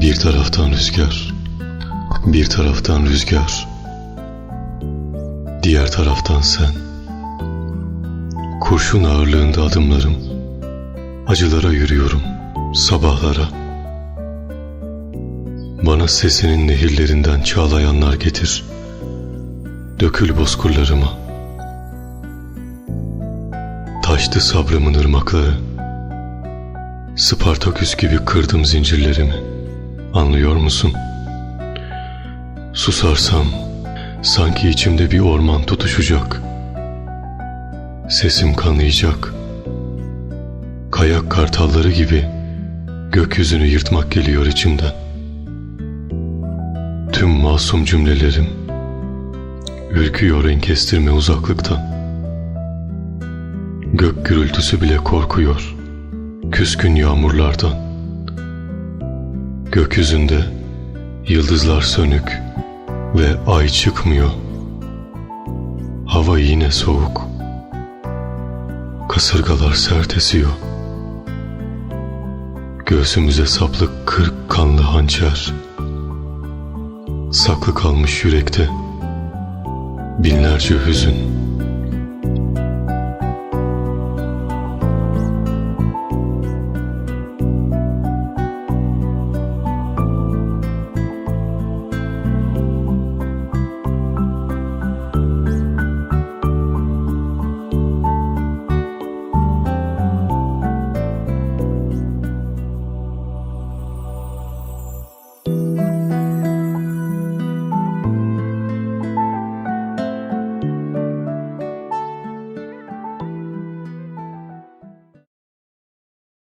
Bir taraftan rüzgar, bir taraftan rüzgar, diğer taraftan sen. Kurşun ağırlığında adımlarım, acılara yürüyorum, sabahlara. Bana sesinin nehirlerinden çağlayanlar getir, dökül bozkurlarıma. Taştı sabrımın ırmakları, Spartaküs gibi kırdım zincirlerimi. Anlıyor musun? Susarsam sanki içimde bir orman tutuşacak. Sesim kanayacak. Kayak kartalları gibi gökyüzünü yırtmak geliyor içimden. Tüm masum cümlelerim ürküyor en kestirme uzaklıktan. Gök gürültüsü bile korkuyor küskün yağmurlardan. Gökyüzünde yıldızlar sönük ve ay çıkmıyor. Hava yine soğuk. Kasırgalar sert esiyor. Göğsümüze saplı kırk kanlı hançer. Saklı kalmış yürekte binlerce hüzün.